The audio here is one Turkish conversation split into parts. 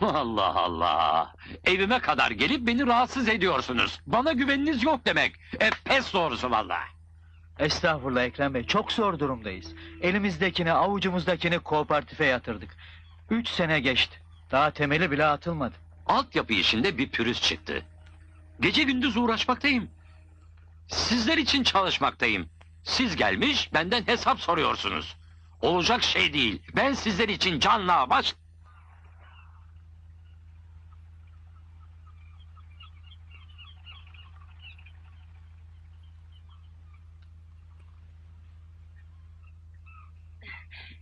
Allah Allah. Evime kadar gelip beni rahatsız ediyorsunuz. Bana güveniniz yok demek. E pes doğrusu vallahi. Estağfurullah Ekrem Bey, çok zor durumdayız. Elimizdekini, avucumuzdakini kooperatife yatırdık. Üç sene geçti. Daha temeli bile atılmadı. Altyapı işinde bir pürüz çıktı. Gece gündüz uğraşmaktayım. Sizler için çalışmaktayım. Siz gelmiş benden hesap soruyorsunuz. Olacak şey değil. Ben sizler için canla baş...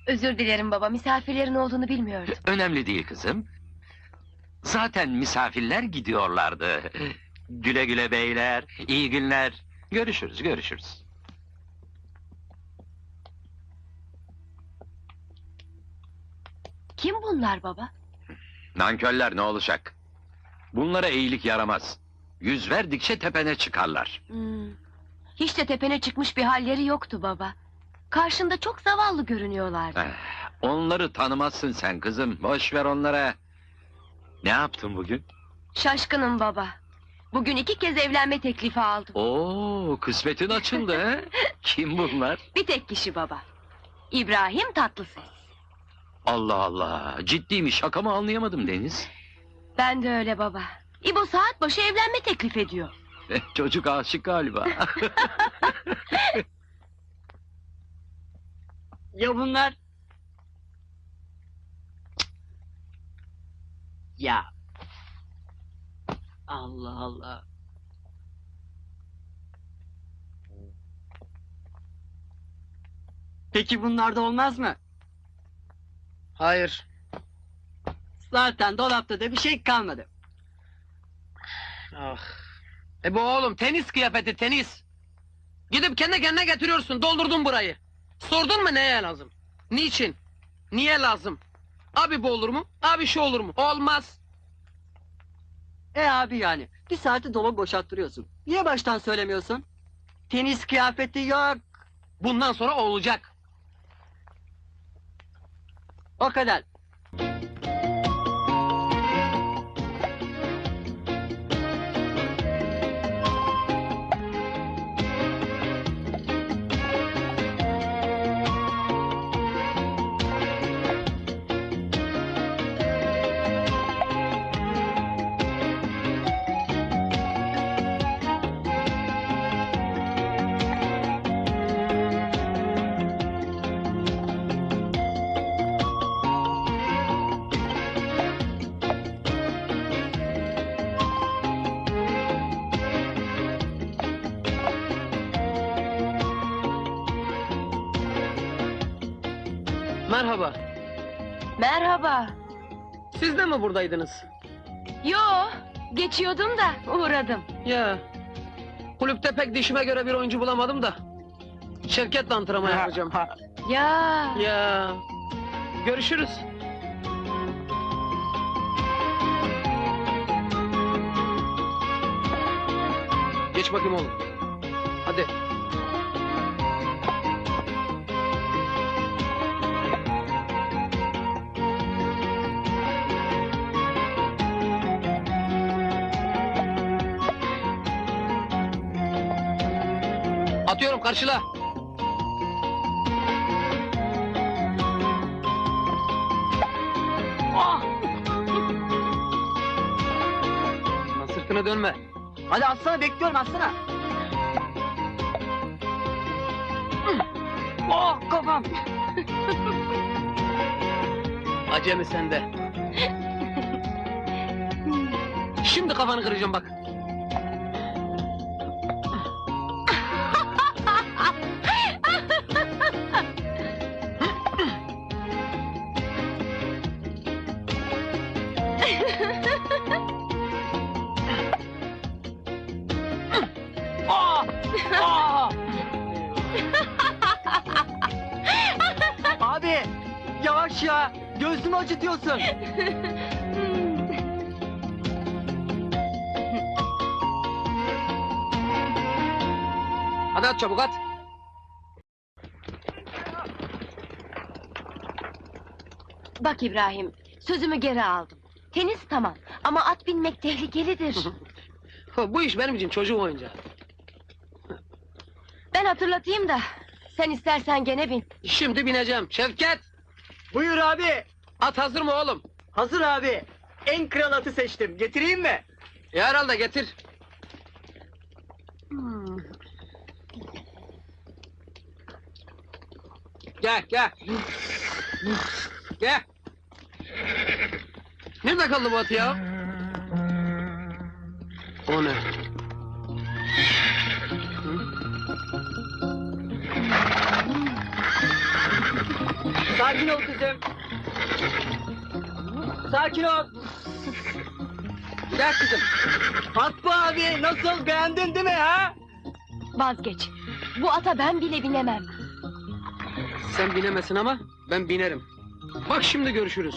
Özür dilerim baba, misafirlerin olduğunu bilmiyordum. Önemli değil kızım. Zaten misafirler gidiyorlardı. Güle güle beyler, iyi günler. Görüşürüz, görüşürüz. Kim bunlar baba? Nankörler ne olacak? Bunlara iyilik yaramaz. Yüz verdikçe tepene çıkarlar. Hmm. Hiç de tepene çıkmış bir halleri yoktu baba. Karşında çok zavallı görünüyorlardı. Eh, onları tanımazsın sen kızım. Boş ver onlara. Ne yaptın bugün? Şaşkınım baba. Bugün iki kez evlenme teklifi aldım. Oo, kısmetin açıldı he? Kim bunlar? Bir tek kişi baba. İbrahim Tatlıses. Allah Allah, ciddi mi şaka mı anlayamadım Deniz. Ben de öyle baba. İbo saat başı evlenme teklif ediyor. Eh, Çocuk aşık galiba. Ya bunlar? Ya. Allah Allah. Peki bunlar da olmaz mı? Hayır. Zaten dolapta da bir şey kalmadı. Ah. E bu oğlum tenis kıyafeti tenis. Gidip kendi kendine getiriyorsun doldurdun burayı. Sordun mu neye lazım? Niçin? Niye lazım? Abi bu olur mu? Abi şu olur mu? Olmaz. E abi yani bir saati dolap boşalttırıyorsun. Niye baştan söylemiyorsun? Tenis kıyafeti yok. Bundan sonra olacak. O kadar. Merhaba. Merhaba. Siz de mi buradaydınız? Yo, geçiyordum da uğradım. Ya. Kulüpte pek dişime göre bir oyuncu bulamadım da. Şirketle antrenman yapacağım. Ya. Ya. Görüşürüz. Geç bakayım oğlum. Hadi. Atıyorum karşıla. Ah! Sırtına dönme. Hadi atsana bekliyorum atsana. Oh kafam. Acemi sende. Şimdi kafanı kıracağım bak. Ah! Ah! Abi yavaş ya. Göğsümü acıtıyorsun. Hadi at çabuk at. Bak İbrahim, sözümü geri aldım. Tenis tamam ama at binmek tehlikelidir. Bu iş benim için çocuğum oyuncağı. ben hatırlatayım da. Sen istersen gene bin. Şimdi bineceğim. Şevket, Buyur abi. at hazır mı oğlum? Hazır abi. En kral atı seçtim. Getireyim mi? Ya herhalde getir. Gel, gel. Gel. Nerede kaldı bu at ya? O ne? Sakin ol kızım. Sakin ol. Gel kızım. Hakkı abi nasıl beğendin değil mi ha? Vazgeç. Bu ata ben bile binemem. Sen binemesin ama ben binerim. Bak şimdi görüşürüz.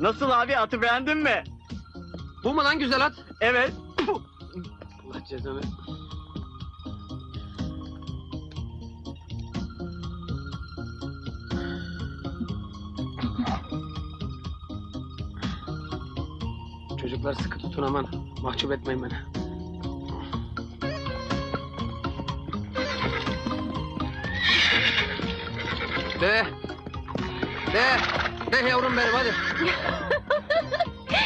Nasıl abi atı beğendin mi? Bu mu lan güzel at? Evet. Allah cezanı. Çocuklar sıkı tutun aman. Mahcup etmeyin beni. De. De. De yavrum benim hadi.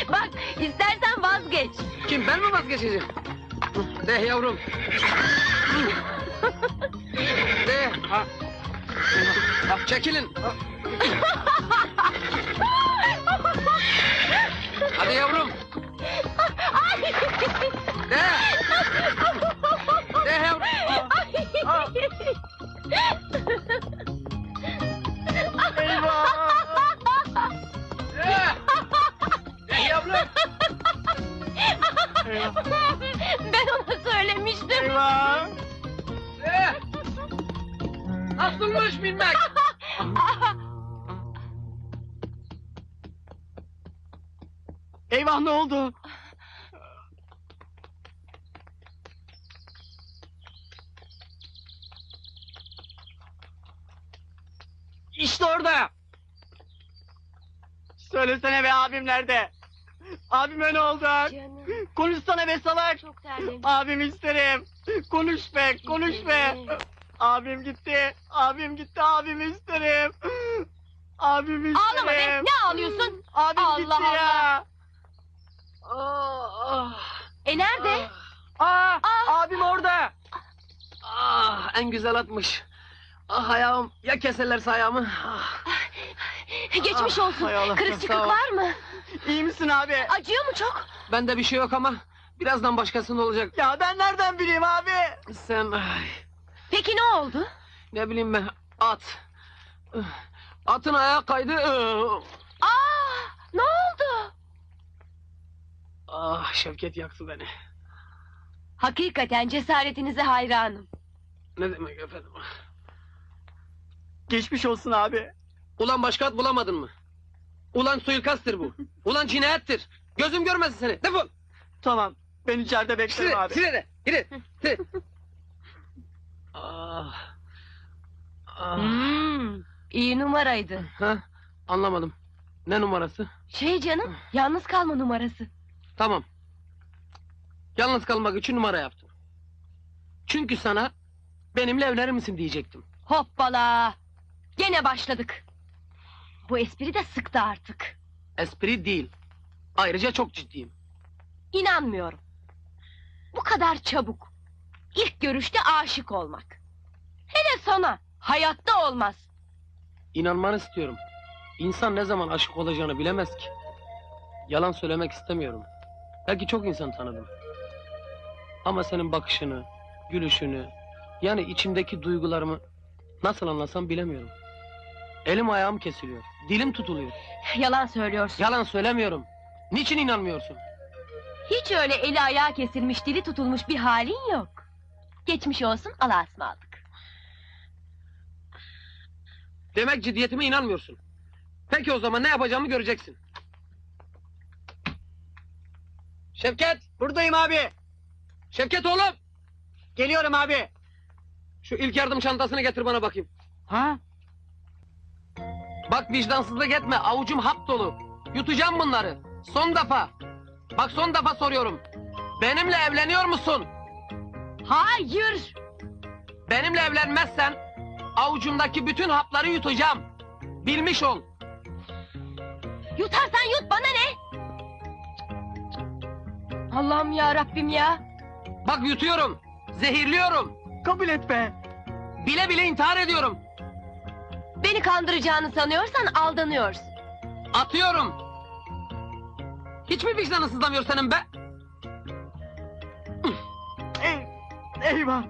Bak istersen vazgeç. Kim ben mi vazgeçeceğim? De yavrum. De. Ha. Ha, Çekilin. Hadi yavrum. De Eyvah ne oldu? İşte orada. Söylesene be abim nerede? Abime ne oldu? Canım Konuşsana be salak. çok terledim. Abim isterim. Konuş be, konuş be. Abim gitti. Abim gitti. Abim isterim. Abim isterim. Ağlama be ne ağlıyorsun? Abim Allah gitti Allah. ya. Ah, E nerede? Aa, Aa. abim orada. ah, en güzel atmış. Ah ayağım, ya keserlerse ayağımı. Ah. Geçmiş olsun. hay Allah, Kırık sağ çıkık ol. var mı? İyi misin abi? Acıyor mu çok? Bende bir şey yok ama birazdan başkasında olacak. Ya ben nereden bileyim abi? Sen ay, Peki ne oldu? ne bileyim ben at. Atın ayağı kaydı. Aa, ne oldu? Ah Şevket yaktı beni. Hakikaten cesaretinize hayranım. Ne demek efendim? Geçmiş olsun abi. Ulan başka at bulamadın mı? Ulan suikasttır bu. Ulan cinayettir. Gözüm görmesin seni. Defol. Tamam. Ben içeride beklerim Sire, abi. sire de. Gidin. Sire. ah. Ah. Hmm, iyi numaraydı. Ha? Anlamadım. Ne numarası? Şey canım, yalnız kalma numarası. Tamam. Yalnız kalmak için numara yaptım. Çünkü sana benimle evlenir misin diyecektim. Hoppala! Gene başladık. Bu espri de sıktı artık. Espri değil. Ayrıca çok ciddiyim. İnanmıyorum. Bu kadar çabuk. İlk görüşte aşık olmak. Hele sana, hayatta olmaz. İnanmanı istiyorum. İnsan ne zaman aşık olacağını bilemez ki. Yalan söylemek istemiyorum. Belki çok insan tanıdım. Ama senin bakışını, gülüşünü, yani içimdeki duygularımı nasıl anlasam bilemiyorum. Elim ayağım kesiliyor, dilim tutuluyor. Yalan söylüyorsun. Yalan söylemiyorum. Niçin inanmıyorsun? Hiç öyle eli ayağı kesilmiş, dili tutulmuş bir halin yok. Geçmiş olsun, Allah'a ısmarladık. Demek ciddiyetime inanmıyorsun. Peki o zaman ne yapacağımı göreceksin. Şevket! Buradayım abi. Şevket oğlum! Geliyorum abi. Şu ilk yardım çantasını getir bana bakayım. Ha? Bak vicdansızlık etme avucum hap dolu. Yutacağım bunları. Son defa. Bak son defa soruyorum. Benimle evleniyor musun? Hayır. Benimle evlenmezsen avucumdaki bütün hapları yutacağım. Bilmiş ol. Yutarsan yut bana ne? Allah'ım ya Rabbim ya. Bak yutuyorum. Zehirliyorum. Kabul et be. Bile bile intihar ediyorum. Beni kandıracağını sanıyorsan aldanıyorsun. Atıyorum. Hiç mi vicdanı sızlamıyor senin be? Ey, eyvah.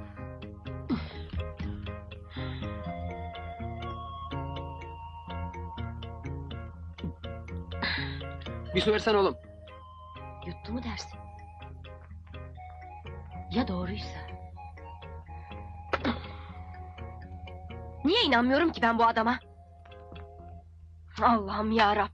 Bir su versene oğlum. Yuttu mu dersin? Ya doğruysa? Niye inanmıyorum ki ben bu adama? Allah'ım ya.